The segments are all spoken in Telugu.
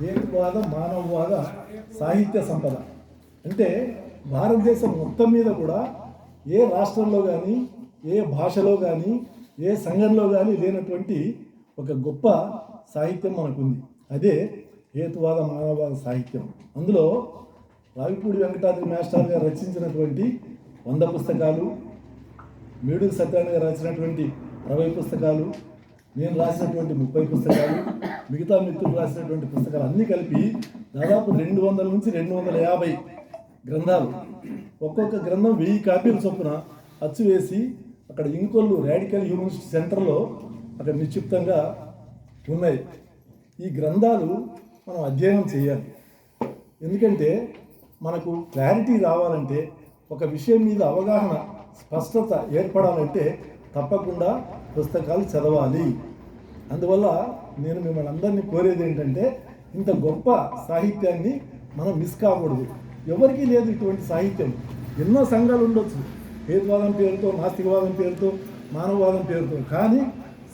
హేతువాద మానవవాద సాహిత్య సంపద? అంటే భారతదేశం మొత్తం మీద కూడా ఏ రాష్ట్రంలో కానీ ఏ భాషలో కానీ ఏ సంఘంలో కానీ లేనటువంటి ఒక గొప్ప సాహిత్యం మనకుంది. అదే హేతువాద మానవవాద సాహిత్యం. అందులో రావిపూడి వెంకటాద్రి మాస్టర్ గారు రచించినటువంటి వంద పుస్తకాలు మేడు సత్యాన్ని గారు రాసినటువంటి అరవై పుస్తకాలు నేను రాసినటువంటి ముప్పై పుస్తకాలు మిగతా మిత్రులు రాసినటువంటి పుస్తకాలు అన్నీ కలిపి దాదాపు రెండు వందల నుంచి రెండు వందల యాభై గ్రంథాలు. ఒక్కొక్క గ్రంథం వెయ్యి కాపీల చొప్పున అచ్చు వేసి అక్కడ ఇంకొల్లు రాడికల్ యూనివర్సిటీ సెంటర్లో అక్కడ నిక్షిప్తంగా ఉన్నాయి. ఈ గ్రంథాలు మనం అధ్యయనం చేయాలి. ఎందుకంటే మనకు క్లారిటీ రావాలంటే ఒక విషయం మీద అవగాహన స్పష్టత ఏర్పడాలంటే తప్పకుండా పుస్తకాలు చదవాలి. అందువల్ల నేను మిమ్మల్ని అందరినీ కోరేది ఏంటంటే ఇంత గొప్ప సాహిత్యాన్ని మనం మిస్ కాకూడదు. ఎవరికీ లేదు ఇటువంటి సాహిత్యం. ఎన్నో సంఘాలు ఉండొచ్చు. హేతువాదం పేరుతో నాస్తికవాదం పేరుతో మానవవాదం పేరుతో. కానీ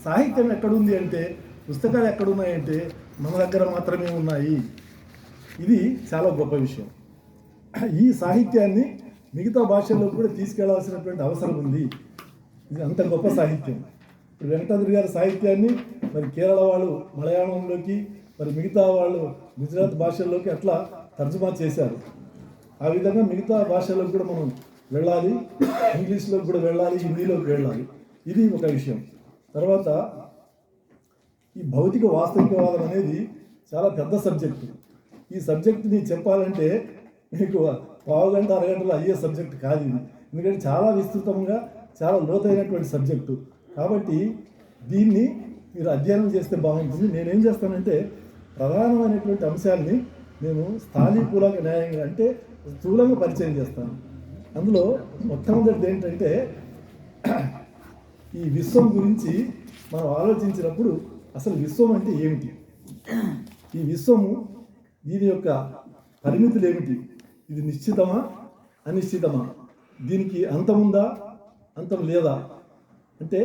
సాహిత్యం ఎక్కడుంది అంటే పుస్తకాలు ఎక్కడున్నాయంటే మన దగ్గర మాత్రమే ఉన్నాయి. ఇది చాలా గొప్ప విషయం. ఈ సాహిత్యాన్ని మిగతా భాషల్లో కూడా తీసుకెళ్ళాల్సినటువంటి అవసరం ఉంది. ఇది అంత గొప్ప సాహిత్యం. ఇప్పుడు వెంకటాద్రి గారి సాహిత్యాన్ని మరి కేరళ వాళ్ళు మలయాళంలోకి మరి మిగతా వాళ్ళు గుజరాత్ భాషల్లోకి అట్లా తర్జుమా చేశారు. ఆ విధంగా మిగతా భాషలకు కూడా మనం వెళ్ళాలి ఇంగ్లీష్లోకి కూడా వెళ్ళాలి హిందీలోకి వెళ్ళాలి. ఇది ఒక విషయం. తర్వాత ఈ భౌతిక వాస్తవికవాదం అనేది చాలా పెద్ద సబ్జెక్టు. ఈ సబ్జెక్టుని చెప్పాలంటే మీకు పావుగంట అరగంటలో అయ్యే సబ్జెక్ట్ కాదు ఇది. ఎందుకంటే చాలా విస్తృతంగా చాలా లోతైనటువంటి సబ్జెక్టు. కాబట్టి దీన్ని మీరు అధ్యయనం చేస్తే బాగుంటుంది. నేనేం చేస్తానంటే ప్రధానమైనటువంటి అంశాలని నేను స్థానికూలంగా న్యాయంగా అంటే స్థూలంగా పరిచయం చేస్తాను. అందులో మొట్టమొదటిది ఏంటంటే ఈ విశ్వం గురించి మనం ఆలోచించినప్పుడు అసలు విశ్వం అంటే ఏమిటి? ఈ విశ్వము దీని యొక్క పరిమితులు ఏమిటి? ఇది నిశ్చితమా? అనిశ్చితమా? దీనికి అంతం ఉందా అంతం లేదా? అంటే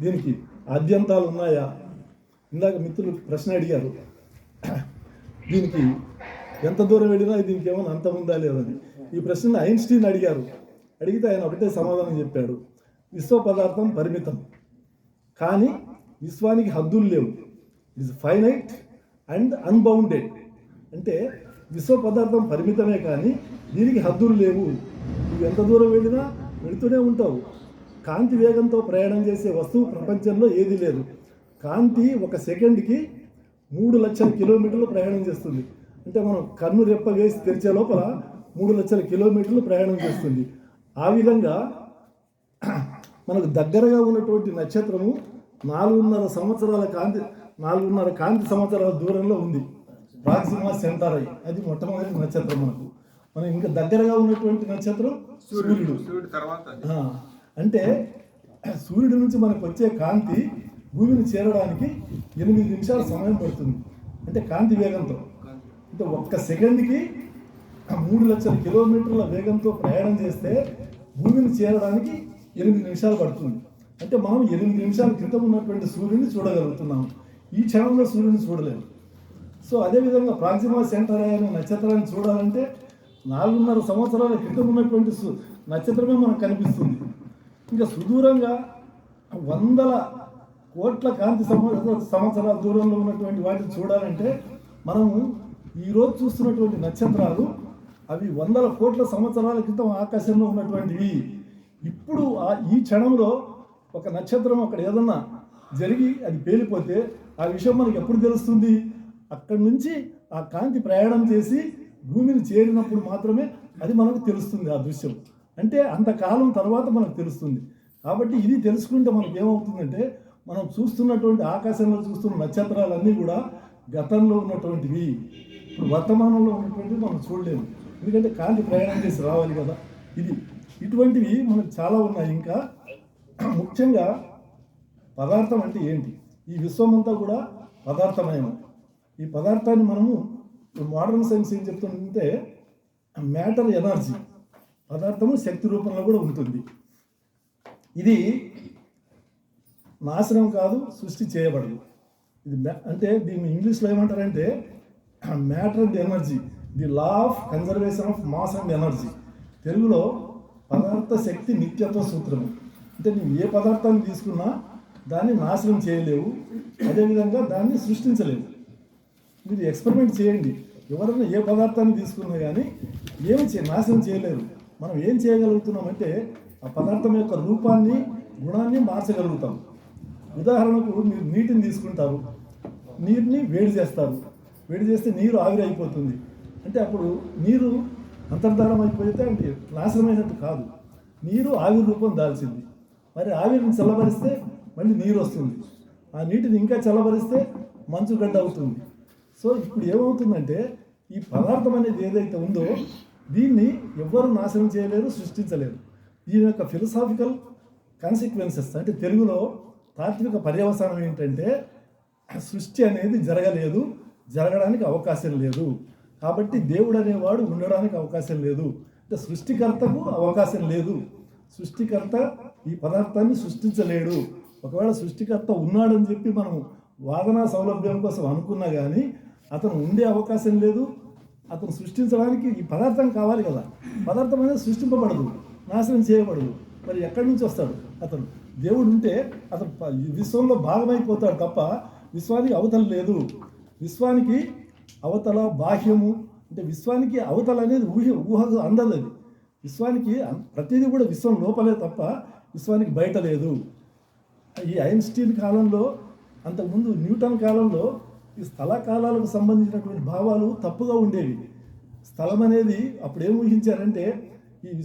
దీనికి ఆద్యంతాలు ఉన్నాయా ఇందాక మిత్రులు ప్రశ్న అడిగారు. దీనికి ఎంత దూరం వెళ్ళినా దీనికి ఏమైనా అంతం ఉందా లేదని ఈ ప్రశ్న ఐన్స్టీన్ అడిగారు. అడిగితే ఆయన ఒకటే సమాధానం చెప్పాడు. విశ్వ పదార్థం పరిమితం. కానీ విశ్వానికి హద్దులు లేవు. It is finite and unbounded అంటే విశ్వ పదార్థం పరిమితమే కానీ దీనికి హద్దులు లేవు. నువ్వు ఎంత దూరం వెళ్ళినా వెళుతూనే ఉంటావు. కాంతి వేగంతో ప్రయాణం చేసే వస్తువు ప్రపంచంలో ఏది లేదు. కాంతి ఒక సెకండ్కి మూడు లక్షల కిలోమీటర్లు ప్రయాణం చేస్తుంది. అంటే మనం కన్ను రెప్ప వేసి తెరిచే లోపల మూడు లక్షల కిలోమీటర్లు ప్రయాణం చేస్తుంది. ఆ విధంగా మనకు దగ్గరగా ఉన్నటువంటి నక్షత్రము నాలుగున్నర సంవత్సరాల కాంతి నాలుగున్నర కాంతి సంవత్సరాల దూరంలో ఉంది. ప్రాక్సిమా సెంటారై అది మొట్టమొదటి నక్షత్రం మనకు. మనం ఇంకా దగ్గరగా ఉన్నటువంటి నక్షత్రం సూర్యుడు. సూర్యుడు తర్వాత అంటే సూర్యుడి నుంచి మనకు వచ్చే కాంతి భూమిని చేరడానికి ఎనిమిది నిమిషాల సమయం పడుతుంది. అంటే కాంతి వేగంతో. అంటే ఒక్క సెకండ్కి మూడు లక్షల కిలోమీటర్ల వేగంతో ప్రయాణం చేస్తే భూమిని చేరడానికి ఎనిమిది నిమిషాలు పడుతుంది. అంటే మనం ఎనిమిది నిమిషాల క్రితం ఉన్నటువంటి సూర్యుని చూడగలుగుతున్నాం ఈ క్షణంలో సూర్యుని చూడలేము. సో అదేవిధంగా ప్రాక్సిమా సెంటర్ అనే నక్షత్రాన్ని చూడాలంటే నాలుగున్నర సంవత్సరాల క్రితం ఉన్నటువంటి నక్షత్రమే మనకు కనిపిస్తుంది. ఇంకా సుదూరంగా వందల కోట్ల కాంతి సంవత్సరాల దూరంలో ఉన్నటువంటి వాటిని చూడాలంటే మనము ఈరోజు చూస్తున్నటువంటి నక్షత్రాలు అవి వందల కోట్ల సంవత్సరాల క్రితం ఆకాశంలో ఉన్నటువంటివి. ఇప్పుడు ఆ ఈ క్షణంలో ఒక నక్షత్రం అక్కడ ఏదన్నా జరిగి అది పేలిపోతే ఆ విషయం మనకి ఎప్పుడు తెలుస్తుంది? అక్కడి నుంచి ఆ కాంతి ప్రయాణం చేసి భూమిని చేరినప్పుడు మాత్రమే అది మనకు తెలుస్తుంది ఆ దృశ్యం. అంటే అంతకాలం తర్వాత మనకు తెలుస్తుంది. కాబట్టి ఇది తెలుసుకుంటే మనకు ఏమవుతుందంటే మనం చూస్తున్నటువంటి ఆకాశంలో చూస్తున్న నక్షత్రాలన్నీ కూడా గతంలో ఉన్నటువంటివి ఇప్పుడు వర్తమానంలో ఉన్నటువంటివి మనం చూడలేము. ఎందుకంటే కాంతి ప్రయాణం చేసి రావాలి కదా. ఇది ఇటువంటివి మనకు చాలా ఉన్నాయి. ఇంకా ముఖ్యంగా పదార్థం అంటే ఏంటి? ఈ విశ్వమంతా కూడా పదార్థమయం ఈ పదార్థాన్ని మనము మోడర్న్ సైన్స్ ఏం చెప్తుందంటే మ్యాటర్ ఎనర్జీ పదార్థము శక్తి రూపంలో కూడా ఉంటుంది. ఇది నాశనం కాదు సృష్టి చేయబడదు. ఇది అంటే దీన్ని ఇంగ్లీష్లో ఏమంటారంటే matter and energy the law of conservation of mass and energy. తెలుగులో పదార్థ శక్తి నిత్యత్వ సూత్రము. అంటే నువ్వు ఏ పదార్థాన్ని తీసుకున్నా దాన్ని నాశనం చేయలేవు అదేవిధంగా దాన్ని సృష్టించలేవు. మీరు ఎక్స్పెరిమెంట్ చేయండి. ఎవరైనా ఏ పదార్థాన్ని తీసుకున్నా కానీ ఏమి చే నాశనం చేయలేరు. మనం ఏం చేయగలుగుతున్నామంటే ఆ పదార్థం యొక్క రూపాన్ని గుణాన్ని మార్చగలుగుతాం. ఉదాహరణకు మీరు నీటిని తీసుకుంటారు. నీరుని వేడి చేస్తారు. వేడి చేస్తే నీరు ఆవిరి అయిపోతుంది. అంటే అప్పుడు నీరు అంతర్ధానం అయిపోతే అంటే నాశనమైనట్టు కాదు. నీరు ఆవిరి రూపం దాల్చింది. మరి ఆవిరిని చల్లబరిస్తే మళ్ళీ నీరు వస్తుంది. ఆ నీటిని ఇంకా చల్లబరిస్తే మంచు గడ్డ అవుతుంది సో ఇప్పుడు ఏమవుతుందంటే ఈ పదార్థం అనేది ఏదైతే ఉందో దీన్ని ఎవ్వరు నాశనం చేయలేరు సృష్టించలేరు. దీని యొక్క ఫిలసాఫికల్ కాన్సిక్వెన్సెస్ అంటే తెలుగులో తాత్విక పర్యవసానం ఏంటంటే సృష్టి అనేది జరగలేదు జరగడానికి అవకాశం లేదు. కాబట్టి దేవుడు అనేవాడు ఉండడానికి అవకాశం లేదు. అంటే సృష్టికర్తకు అవకాశం లేదు. సృష్టికర్త ఈ పదార్థాన్ని సృష్టించలేడు. ఒకవేళ సృష్టికర్త ఉన్నాడని చెప్పి మనం వాదనా సౌలభ్యం కోసం అనుకున్నా కానీ అతను ఉండే అవకాశం లేదు అతను సృష్టించడానికి ఈ పదార్థం కావాలి కదా. పదార్థం అనేది సృష్టింపబడదు నాశనం చేయబడదు. మరి ఎక్కడి నుంచి వస్తాడు? అతను దేవుడు ఉంటే అతను ఈ విశ్వంలో భాగమైపోతాడు తప్ప విశ్వానికి అవతల లేదు. విశ్వానికి అవతల బాహ్యము అంటే విశ్వానికి అవతల అనేది ఊహ ఊహకు అందదు అది విశ్వానికి ప్రతిదీ కూడా విశ్వం లోపలే తప్ప విశ్వానికి బయట లేదు. ఈ ఐన్స్టీన్ కాలంలో అంతకుముందు న్యూటన్ కాలంలో ఈ స్థల కాలాలకు సంబంధించినటువంటి భావాలు తప్పుగా ఉండేవి. స్థలం అనేది అప్పుడు ఏం ఊహించారంటే ఈ